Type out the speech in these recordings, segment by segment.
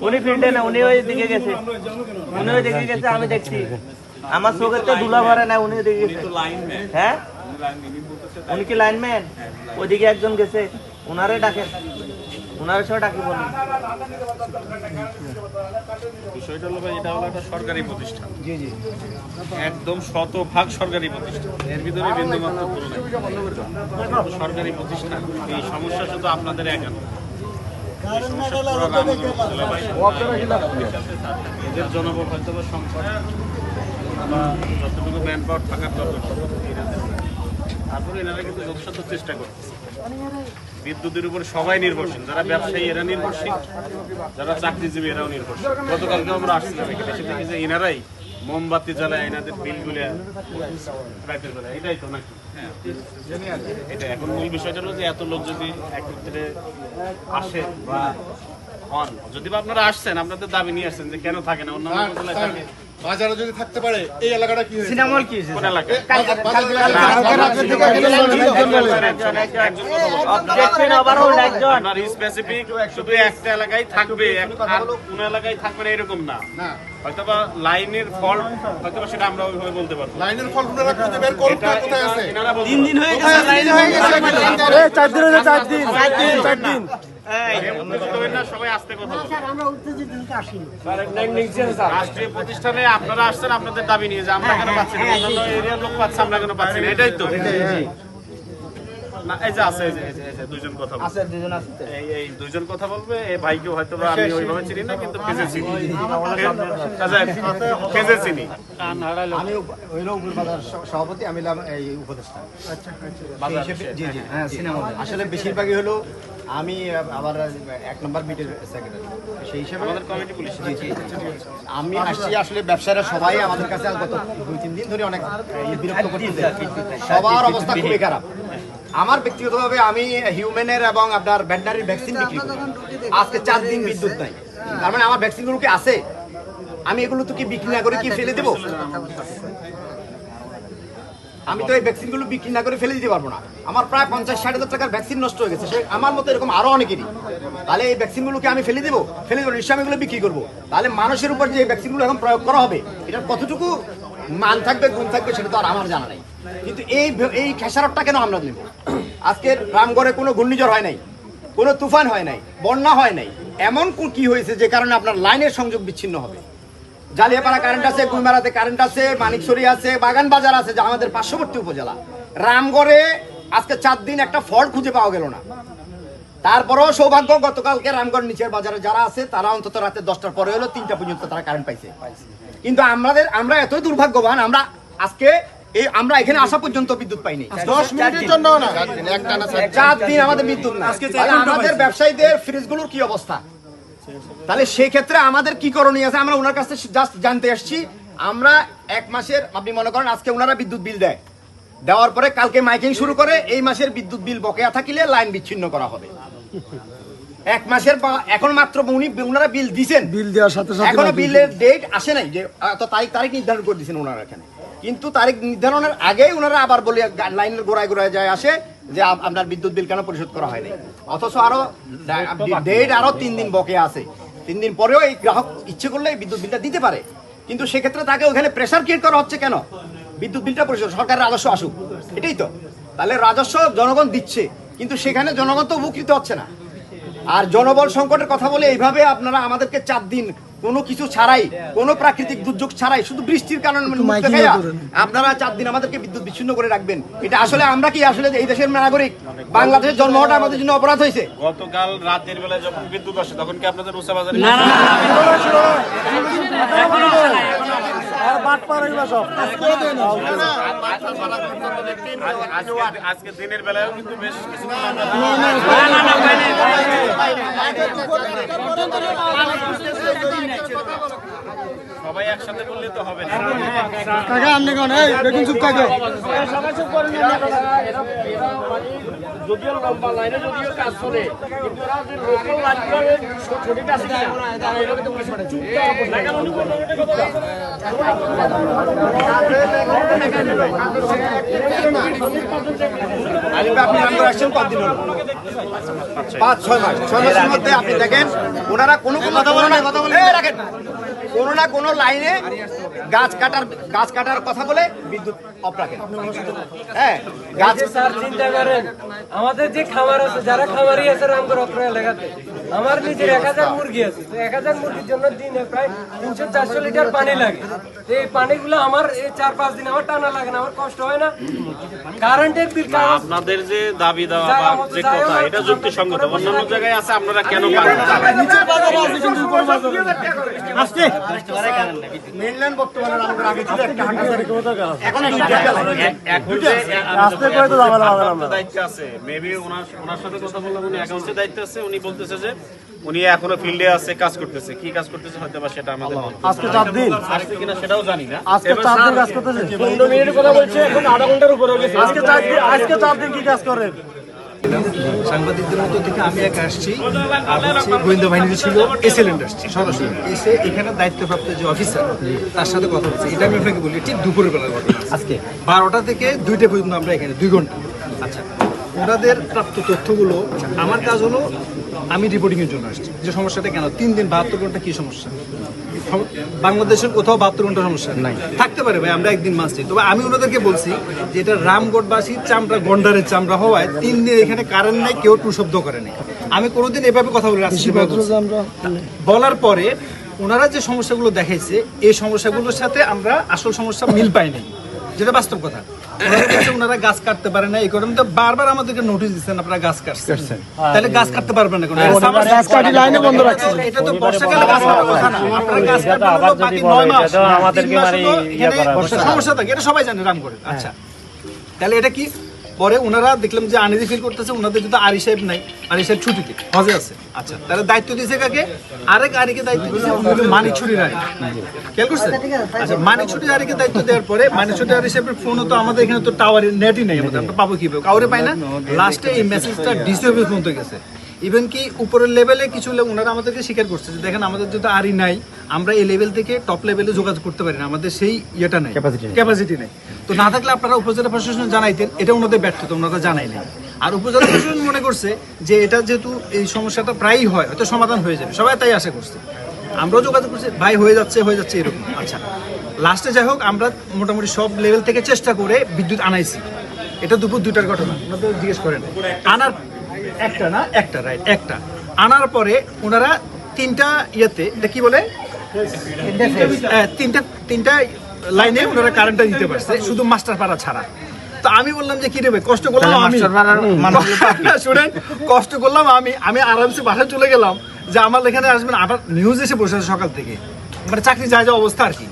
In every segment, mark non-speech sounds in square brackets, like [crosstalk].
উনি ফিল্ডে না উনি ওই দিকে গেছে। উনি ওই দিকে গেছে আমি দেখছি। আমার চোখের তো ধুলা ভরে না উনি ওই দিকে গেছে হ্যাঁ? উনি কি লাইনম্যান ওইদিকে একজন গেছে ওনারে ডাকেন সঙ্গে ডাকি বলুন? বিষয়টা হলো এটা হলো একটা সরকারি প্রতিষ্ঠান। একদম শতভাগ সরকারি প্রতিষ্ঠান। এর ভিতরে বিন্দুমাত্র সরকারি প্রতিষ্ঠান এই সমস্যা শুধু আপনাদের একা। এদের জনবল হয়তো সংকট বা যতটুকু ম্যান পাওয়ার থাকার দরকার ততটুকু এনাদের নাই। তারপরে এনারা কিন্তু যথাসাধ্য চেষ্টা করতেছে। বিদ্যুতের উপর সবাই নির্ভরশীল যারা ব্যবসায়ী এরা নির্ভরশীল যারা চাকরিজীবী এরাও নির্ভরশীল। গতকালকে আমরা আসছিলাম এখানে এসে দেখি যে এনারাই মোমবাতি জ্বালায় এনাদের বিলগুলো রাতের বেলা এটাই তো নাকি? এটা এখন মূল বিষয়টা হলো যে এত লোক যদি একত্রে আসে বা হন যদি বা আপনারা আসছেন আপনাদের দাবি নিয়ে আসছেন যে কেন থাকে না অন্যান্য বাজারে যদি থাকতে পারে এই এলাকাটা কি হয়েছে? সিনেমল কি কোন এলাকায়? অবজেকশন ওভারহোল্ড একজন আপনার স্পেসিফিক শুধু একটা এলাকায় থাকবে। এক- আর কোন এলাকায় থাকবে না এরকম না। না। হয়তোবা লাইনের ফল্ট হয়তোবা সেটা আমরা ওইভাবে বলতে পারব লাইনের ফল আপনারা খুঁজে বের করুন না কোথায় আছে? তিন দিন হয়ে? হয়ে গেছে। চার দিন হয়েছে চার দিন। চার দিন। চার দিন। না সবাই আস্তে কথা বলুন। স্যার আমরা উত্তেজিত হতে আসিনি। রাষ্ট্রীয় প্রতিষ্ঠানে আপনারা আসছেন আপনাদের দাবি নিয়ে যে আমরা কেন পাচ্ছি না? অন্যান্য এরিয়ার লোক পাচ্ছে আমরা কেন পাচ্ছি না? এটাই তো। না এই যে আছে এই যে এই যে- এই যে দুইজন কথা দুজন আছে এই এই দুইজন কথা বলবে এই ভাইকে হয়তো বা আমি ওইভাবে চিনি না কিন্তু ফেজে চিনি আচ্ছা, ফেজে চিনি আমি হইল বাজার সভাপতি আমি এই উপদেষ্টা। হ্যাঁ। আসলে বেশিরভাগই হলো আমি আবার এক নম্বর বিটের সেক্রেটারি সেই হিসেবে আমাদের কমিটি পুলিশ। জি জি আমি আসছি আসলে ব্যবসায়ীরা সবাই আমাদের কাছে গত দুই তিন দিন ধরে অনেক এই বিরক্ত করতেছে। সবার অবস্থা খুবই খারাপ। আমার ব্যক্তিগতভাবে আমি হিউম্যানের এবং আপনার ভেটেনারির ভ্যাকসিন বিক্রি করি। আজকে চার দিন বিদ্যুৎ নাই। তার মানে আমার ভ্যাকসিনগুলো কি আছে? আমি এগুলো তো কি বিক্রি না করে কি ফেলে দেবো? আমি তো এই ভ্যাকসিনগুলো বিক্রি না করে ফেলে দিতে পারব না। আমার প্রায় পঞ্চাশ, ষাট হাজার টাকার ভ্যাকসিন নষ্ট হয়ে গেছে। আমার মতো এরকম আরও অনেকেরই। তাহলে এই ভ্যাকসিনগুলোকে আমি ফেলে দেবো? ফেলে দেবো নিশ্চয় আমি এগুলো বিক্রি করব। তাহলে মানুষের উপর যে ভ্যাকসিনগুলো এখন প্রয়োগ করা হবে, এটার কতটুকু মান থাকবে, গুণ থাকবে, সেটা তো আর আমার জানা নাই। কিন্তু এই এই খেসারতটা কেন আমরা নেব আজকে রামগড়ে কোনো ঘূর্ণিঝড় হয় নাই, কোনো তুফান হয় নাই, বন্যা হয় নাই। এমন কি হয়েছে যে কারণে আপনার লাইনের সংযোগ বিচ্ছিন্ন হবে? জালিয়াপাড়া কারেন্ট আছে গুইমারাতে কারেন্ট আছে মানিকছড়ি আছে বাগান বাজার আছে যা আমাদের পার্শ্ববর্তী উপজেলা। রামগড়ে আজকে চার দিন একটা ফল খুঁজে পাওয়া গেল না। তারপরেও সৌভাগ্য গতকালকে রামগড় নিচের বাজারে যারা আছে তারা অন্তত রাতে দশটার পরে হলো তিনটা পর্যন্ত তারা কারেন্ট পাইছে। কিন্তু আমাদের আমরা এতই দুর্ভাগ্যবান আমরা আজকে এই আমরা এখানে আসা পর্যন্ত বিদ্যুৎ পাইনি। দশ মিনিটের জন্য না চার দিন আমাদের বিদ্যুৎ না আমাদের ব্যবসায়ীদের ফ্রিজগুলোর কি অবস্থা? তাহলে সেই ক্ষেত্রে আমাদের কি করণীয় আছে? আমরা ওনার কাছে জাস্ট জানতে আসছি। আমরা এক মাসের আপনি মনে করেন আজকে ওনারা বিদ্যুৎ বিল দেয়। দেওয়ার পরে কালকে মাইকিং শুরু করে এই মাসের বিদ্যুৎ বিল বকেয়া থাকিলে লাইন বিচ্ছিন্ন করা হবে। এক মাসের এখন মাত্র উনি ওনারা বিল দিছেন। বিল দেওয়ার সাথে সাথে এখনও বিলের ডেট আসে নাই যে এত তারিখ তারিখ নির্ধারণ করে দিয়েছেন ওনারা এখানে। কিন্তু তারিখ নির্ধারণের আগেই ওনারা আবার বলে লাইনের গোড়ায় গোড়ায় যায় আসে যে আপ- আপনার বিদ্যুৎ বিল কেন পরিশোধ করা হয়নি। অথচ আরও ডেট আরও তিন দিন বকে আছে। তিন দিন পরেও এই গ্রাহক ইচ্ছে করলে এই বিদ্যুৎ বিলটা দিতে পারে। কিন্তু সেক্ষেত্রে তাকে ওখানে প্রেশার ক্রিয়েট করা হচ্ছে কেন? বিদ্যুৎ বিলটা পরিশোধ, সরকারের রাজস্ব আসুক। এটাই তো। তাহলে রাজস্ব জনগণ দিচ্ছে, কিন্তু সেখানে জনগণ তো উপকৃত হচ্ছে না। আর জনবল সংকটের কথা বলে এইভাবে আপনারা আমাদেরকে চার দিন কোনো কিছু ছাড়াই কোনো প্রাকৃতিক দুর্যোগ ছাড়াই শুধু বৃষ্টির কারণে। আপনারা চার দিন আমাদেরকে বিদ্যুৎ বিচ্ছিন্ন করে রাখবেন এটা আসলে আমরা কি আসলে এই দেশের নাগরিক বাংলাদেশের জন্ম হওয়াটা আমাদের জন্য অপরাধ হয়েছে গতকাল রাতের বেলায় যখন বিদ্যুৎ আসে তখন কি আপনাদের বাজারে আজকে আজকে দিনের বেলায়ও কিন্তু বেশ কিছু সবাই একসাথে করলে তো হবে না। কাকা আপনি কোন এই চুপ কাকে? যদিও লম্বা লাইনে যদিও কাজ কিন্তু ওরা যে লোকাল হলো? পাঁচ ছয় মাস। ছয় মাসের মধ্যে আপনি দেখেন ওনারা কোনো কোনো কথা বলে রাখেন। কোনো না কোনো লাইনে গাছ কাটার গাছ কাটার কথা বলে বিদ্যুৎ অফ রাখেন হ্যাঁ গাছ স্যার চিন্তা করেন আমাদের যে খামার আছে যারা খামারি আছে রামগড় অত্র এলাকাতে আমার নিজের এক হাজার মুরগি আছে তো এক হাজার মুরগির জন্য দিনে প্রায় তিনশো চারশো লিটার পানি লাগে। তো এই পানিগুলো আমার এই চার পাঁচ দিন আমার টানা লাগে না আমার কষ্ট হয় না। কারেন্টের বিল আপনাদের যে দাবি দেওয়া বা যে কথা এটা যুক্তিসঙ্গত। অন্যান্য জায়গায় আছে আপনারা কেন পারেন উনি দায়িত্ব আছে উনি বলতেছে যে উনি এখনও ফিল্ডে আছে কাজ করতেছে। কি কাজ করতেছে হয়তো বা সেটা আমাদের আজকে চার দিন। আসছে কিনা সেটাও জানি না। আজকে চার দিন কাজ করতেছে? পনেরো মিনিটের কথা বলছে এখন আধা ঘণ্টার উপরে আজকে চার দিন আজকে চার দিন কি কাজ করেন? সাংবাদিকদের মতো থেকে আমি একা আসছি আর হচ্ছে গোয়েন্দা বাহিনীতে ছিল এসএলএন্ড আসছি সরাসরি এসে এখানে দায়িত্বপ্রাপ্ত যে অফিসার তার সাথে কথা হচ্ছে এটা আমি আপনাকে বলি ঠিক দুপুরের বেলার ঘটনা। আজকে? বারোটা থেকে দুইটা পর্যন্ত আমরা এখানে দুই ঘণ্টা। আচ্ছা ওনাদের প্রাপ্ত তথ্যগুলো আমার কাজ হলো আমি রিপোর্টিংয়ের জন্য আসছি। যে সমস্যাটা কেন? তিন দিন বাহাত্তর ঘণ্টা কি সমস্যা? সম- বাংলাদেশের কোথাও বাহাত্তর ঘণ্টা সমস্যা নাই। থাকতে পারে ভাই আমরা একদিন মাসছি তবে আমি ওনাদেরকে বলছি যে এটা রামগড়বাসীর চামড়া গন্ডারের চামড়া হওয়ায় তিন দিন এখানে কারেন্ট নাই কেউ টু শব্দ করে নাই। আমি কোনোদিন এভাবে কথা বলি বলার পরে ওনারা যে সমস্যাগুলো দেখাইছে এই সমস্যাগুলোর সাথে আমরা আসল সমস্যা মিল পাইনি যেটা বাস্তব কথা। ওনারা গাছ কাটতে পারে না এই কারণে তো বারবার আমাদেরকে নোটিশ দিচ্ছেন আপনারা গাছ কাটছেন। তাহলে গাছ কাটতে পারবেন না কেন। গাছ কাটি লাইনে বন্ধ রাখছে এটা তো বর্ষাকালে গাছ কাটার কথা না। আপনারা গাছ কাটবেন আবার যদি নয় মাস। আমাদেরকে মানে সমস্যা থাকে এটা সবাই জানে রাম করে। আচ্ছা। তাহলে এটা কি? পরে ওনারা দেখলাম যে আনিজি ফিল করতেছে ওনাদের যদি আরি সাহেব নাই আরি সাহেব ছুটিতে। হজে আছে। আচ্ছা তাহলে দায়িত্ব দিয়েছে কাকে? আরেক আরিকে দায়িত্ব দিয়েছে মানি ছুটি আরি। খেয়াল করছে আচ্ছা মানি ছুটির আরিকে দায়িত্ব দেওয়ার পরে মানি ছুটি আরি সাহেবের ফোনও তো আমাদের এখানে তো টাওয়ারের নেটই নেই আমাদের আমরা পাবো কীভাবে? কাউরে পাই না? লাস্টে এই মেসেজটা ডিসি অফিস পর্যন্ত গেছে। ইভেন কি উপরের লেভেলে কিছু ওনারা আমাদেরকে স্বীকার করছে যে দেখেন আমাদের যদি আরই নাই আমরা এই লেভেল থেকে টপ লেভেলে যোগাযোগ করতে পারি না আমাদের সেই ইয়েটা নাই ক্যাপাসিটি নেই। তো না থাকলে আপনারা উপজেলা প্রশাসন জানাইতেন এটা ওনাদের ব্যর্থতা ওনারা জানাই নাই। আর উপজেলা প্রশাসন মনে করছে যে এটা যেহেতু এই সমস্যাটা প্রায়ই হয় হয়তো সমাধান হয়ে যাবে সবাই তাই আশা করছে। আমরাও যোগাযোগ করছি ভাই হয়ে যাচ্ছে হয়ে যাচ্ছে এরকম। আচ্ছা লাস্টে যাই হোক আমরা মোটামুটি সব লেভেল থেকে চেষ্টা করে বিদ্যুৎ আনাইছি। এটা দুপুর দুইটার ঘটনা জিজ্ঞেস করেন। আনার একটা না একটা রাইট একটা। আনার পরে ওনারা তিনটা ইয়েতে এটা কি বলে? হ্যাঁ, তিনটা তিনটা লাইনে ওনারা কারেন্টটা দিতে পারছে শুধু মাস্টার পাড়া ছাড়া। তো আমি বললাম যে কি রে ভাই, কষ্ট করলাম আমি। [laughs] না, শুনেন কষ্ট করলাম আমি। আমি আরামসে বাসায় চলে গেলাম যে আমার এখানে আসবেন আবার নিউজ এসে বসে আছে সকাল থেকে। মানে চাকরি যায় যাওয়া অবস্থা আর কি।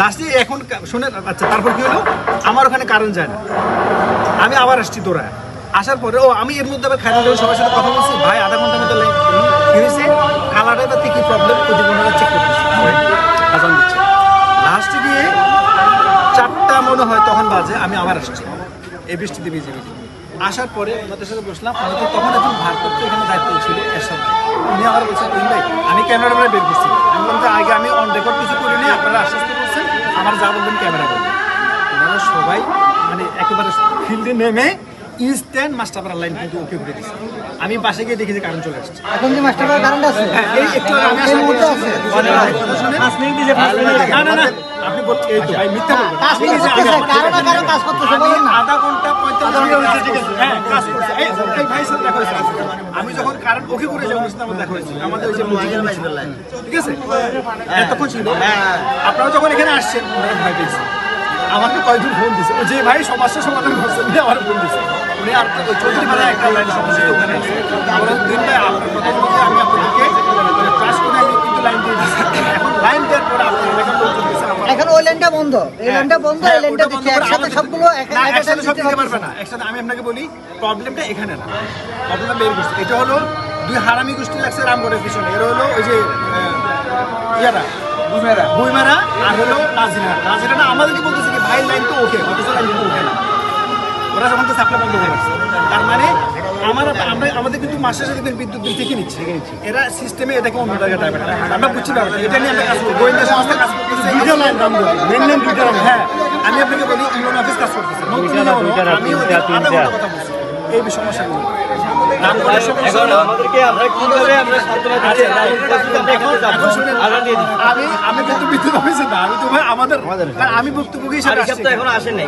লাস্টে এখন শুনেন আচ্ছা তারপর কি হলো? আমার ওখানে কারেন্ট যায় না। আমি আবার আসছি তোরা আসার পরে, ও, আমি এর মধ্যে আবার খাইতে সবার সাথে কথা বলছি। ভাই, আধা ঘণ্টার মধ্যে লাইন কি হয়েছে? বা কি প্রবলেম করতেছে আজান দিচ্ছে। লাস্টে গিয়ে চারটা মনে হয় তখন বাজে, আমি আবার আসছি। এই বৃষ্টিতে ভিজে ভিজে। আসার পরে ওনাদের সাথে বসলাম আমাদের তখন একজন ভারপ্রাপ্ত এখানে দায়িত্ব ছিল, এরশাদ ভাই। উনি আমার বলছেন "রহিম ভাই, আমি ক্যামেরা বের করছি। আমি যে আগে আমি অন রেকর্ড কিছু করিনি আপনারা আশ্বস্ত করছেন, আমার যা বলবেন ক্যামেরা বলবেন। ওনারা সবাই মানে একেবারে ফিল্ডে নেমে ইনস্ট্যান্ট মাস্টারপাড়ার লাইন কিন্তু ওকে করে দিচ্ছে আমি পাশে গিয়ে দেখি যে কারেন্ট চলে আসছে। এখন কি মাস্টার কারেন্ট আছে? হ্যাঁ, এই একটু আগে আমি। না, না, না, আপনি এই তো ভাই, মিথ্যা বলবেন না। কাজ করতেছে, বলেন না। আধা ঘণ্টা মিনিট। হ্যাঁ, কাজ করছি। এই- এই ভাইয়ের সাথে দেখা হয়েছে আমি যখন কারেন্ট ওকে করে যাব সাথে আমার দেখা হয়েছে। আমাদের ওই যে মসজিদের নিচে। ঠিক আছে? এতক্ষণ ছিল। আপনারা যখন এখানে আসছেন ভয় আমাকে কয়েকজন ফোন দিছে। যে ভাই সমস্যা সমাধান করছে আমার ফোন দিছে। উনি আর চৌধুরী পাড়ায় একটা লাইন সমস্যা ওখানে আমরা দিন ভাই আপনার কথা বলতে আমি আপনাদেরকে ক্লাস করে আমি কিন্তু লাইন দিয়ে এখন লাইন দেওয়ার পরে আপনার এখন ওই লাইনটা বন্ধ। এই লাইনটা বন্ধ এই লাইনটা দিচ্ছে একসাথে সবগুলো একসাথে সব দিতে পারবে না। একসাথে আমি আপনাকে বলি প্রবলেমটা এখানে না। প্রবলেমটা বের করছে। এটা হলো দুই হারামি গোষ্ঠী লাগছে রামগড়ের পিছনে। এর হলো ওই যে ইয়ারা বুইমারা আর হলো নাজিরা নাজিরাটা আমাদেরকে বলতেছে কি ভাই লাইন তো ওকে অথচ লাইন তো ওকে না। ওরা যখন তো সাপ্লাই বন্ধ হয়ে গেছে। তার মানে আমার আমরা আমাদের কিন্তু মাসের সাথে বিদ্যুৎ বিল থেকে নিচ্ছে। এরা সিস্টেমে এটাকে অন্য জায়গায় ডাইভার্ট আমরা বুঝছি না এটা নিয়ে আমরা কাজ করব। গোয়েন্দা সংস্থা কাজ করতেছে। দুইটা লাইন দাম মেন লাইন দুইটা হ্যাঁ আমি আপনাকে বলি ইউনিয়ন অফিস কাজ করতেছে। আমি কথা বলছি। এই সমস্যাগুলো আমি আমি কিন্তু বিদ্যুৎ অফিসে না আমি তো ভাই আমাদের আমি ভুক্তভোগী হিসেবে এখন আসেন। নাই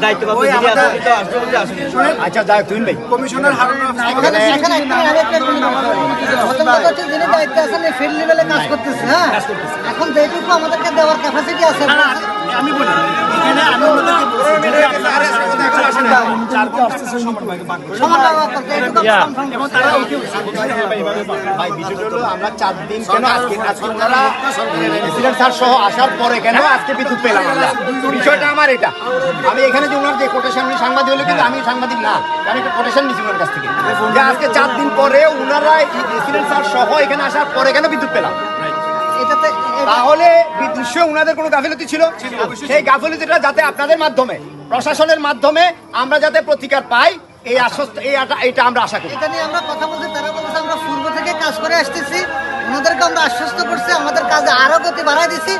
দায়িত্ব ওই আমাদের- আসেন। শুনেন, আচ্ছা যাই হোক, ভাই। কমিশনার হারুন এখানে এখানে একটা আরেকটা জিনিস আছে। প্রথম কথা হচ্ছে যিনি দায়িত্বে আছেন ফিল্ড লেভেলে কাজ করতেছে হ্যাঁ? এখন যেটুকু আমাদেরকে দেওয়ার ক্যাপাসিটি আছে না, না, আমি বলি এখানে আমি ওনাদেরকে বলছি, যদি আপনারা এখন আসেন না, চারকে আসতেছে ওই নিকট ভাইকে বাদ করে। সমান ব্যবহার করতে এটুকু confirm এবং তারা ওকে বলছে, হ্যাঁ ভাই, এভাবে বাদ করে। ভাই বিষয়টা হলো আমরা চার দিন কেন আজকে আজকে ওনারা প্রেসিডেন্ট স্যার সহ আসার পরে কেন আজকে বিদ্যুৎ পেলাম আমরা? বিষয়টা আমার এটা। আমি এখানে যে ওনার যে কোটেশন সাংবাদিক হলো কিন্তু আমি সাংবাদিক না। আমি একটা কোটেশন নিয়েছি ওনার কাছ থেকে। যে আজকে চার দিন পরে ওনারা প্রেসিডেন্ট স্যার সহ এখানে আসার পরে কেন বিদ্যুৎ পেলাম? এটাতে তাহলে নিশ্চয়ই ওনাদের কোনো গাফিলতি ছিল? সেই গাফিলতিটা যাতে আপনাদের মাধ্যমে প্রশাসনের মাধ্যমে আমরা যাতে প্রতিকার পাই, এই আশ্বস্ত এই এটা আমরা আশা করি। এটা নিয়ে আমরা কথা বলছি, তারা বলছে আমরা পূর্ব থেকে কাজ করে আসতেছি। ওনাদেরকে আমরা আশ্বস্ত করছি, আমাদের কাজে আরও গতি বাড়াই দিছি।